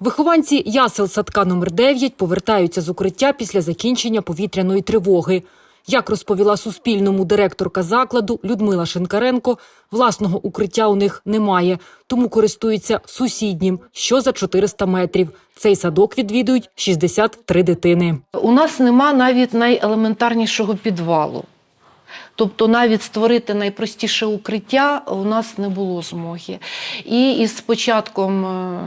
Вихованці ясел садка номер 9 повертаються з укриття після закінчення повітряної тривоги. Як розповіла Суспільному директорка закладу Людмила Шинкаренко, власного укриття у них немає, тому користуються сусіднім, що за 400 метрів. Цей садок відвідують 63 дитини. У нас нема навіть найелементарнішого підвалу. Тобто навіть створити найпростіше укриття у нас не було змоги. І із початком е,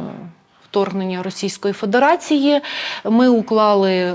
вторгнення Російської Федерації ми уклали е,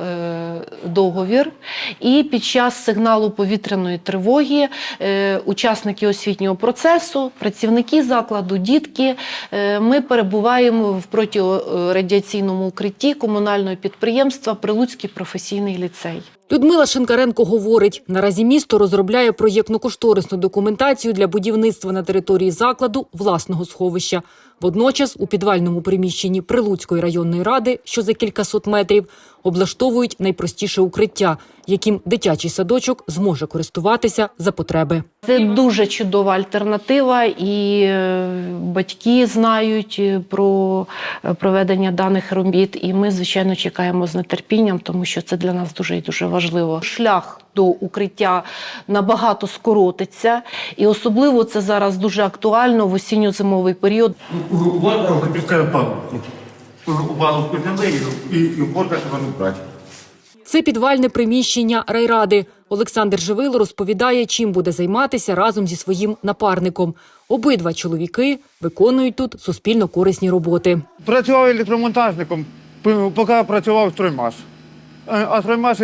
договір, і під час сигналу повітряної тривоги е, учасники освітнього процесу, працівники закладу, дітки, е, ми перебуваємо в протирадіаційному укритті комунального підприємства Прилуцький професійний ліцей. Людмила Шинкаренко говорить, наразі місто розробляє проєктно-кошторисну документацію для будівництва на території закладу власного сховища. Водночас у підвальному приміщенні Прилуцької районної ради, що за кількасот метрів, облаштовують найпростіше укриття, яким дитячий садочок зможе користуватися за потреби. Це дуже чудова альтернатива, і е, батьки знають е, про е, проведення даних робіт. І ми, звичайно, чекаємо з нетерпінням, тому що це для нас дуже і дуже важливо. Шлях до укриття набагато скоротиться, і особливо це зараз дуже актуально в осінньо-зимовий період. Палубку землі і, можна воно брати. Це підвальне приміщення райради. Олександр Живило розповідає, чим буде займатися разом зі своїм напарником. Обидва чоловіки виконують тут суспільно корисні роботи. Працював електромонтажником, поки працював строймаш. Е, А строймаш,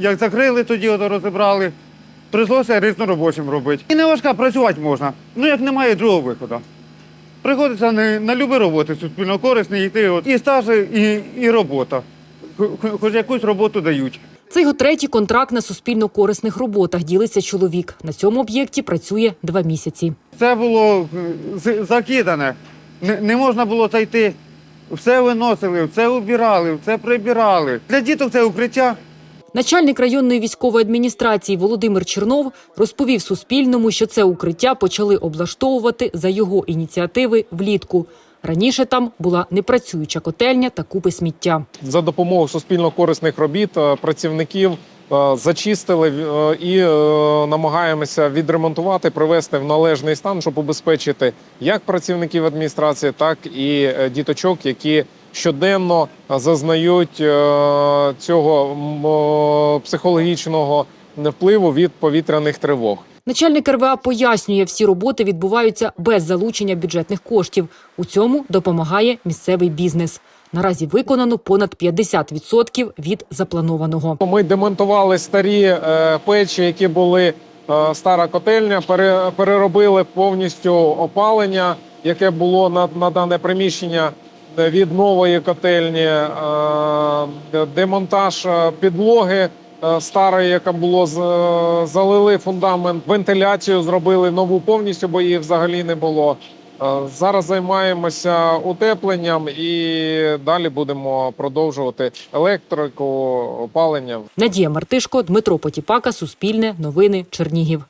як закрили, тоді розібрали. Прийшлося різноробочим робити. І не важка, працювати можна. Ну як немає другого виходу. Приходиться на, на любі роботи суспільно корисні йти. От, і стаж, і, і робота. Хо- хо- Хоч якусь роботу дають. Це його третій контракт на суспільно корисних роботах. Ділиться чоловік. На цьому об'єкті працює два місяці. Це було закидане. Не, не можна було зайти. Все виносили, все убирали, все прибирали. Для діток це укриття. Начальник районної військової адміністрації Володимир Чернов розповів Суспільному, що це укриття почали облаштовувати за його ініціативи влітку. Раніше там була непрацююча котельня та купи сміття. за допомогою суспільно-корисних робіт е, працівників е, зачистили е, і намагаємося відремонтувати, привести в належний стан, щоб убезпечити як працівників адміністрації, так і діточок, які щоденно зазнають цього психологічного впливу від повітряних тривог. Начальник РВА пояснює, всі роботи відбуваються без залучення бюджетних коштів. У цьому допомагає місцевий бізнес. Наразі виконано понад 50% від запланованого. Ми демонтували старі е, печі, які були е, стара котельня, пере, переробили повністю опалення, яке було на, дане приміщення від нової котельні, е, демонтаж підлоги. Е, Старої, яка було е, залили фундамент, вентиляцію зробили нову повністю, бо її взагалі не було. Е, Зараз займаємося утепленням і далі будемо продовжувати електрику, опалення. Надія Мартишко, Дмитро Потіпака, Суспільне, Новини, Чернігів.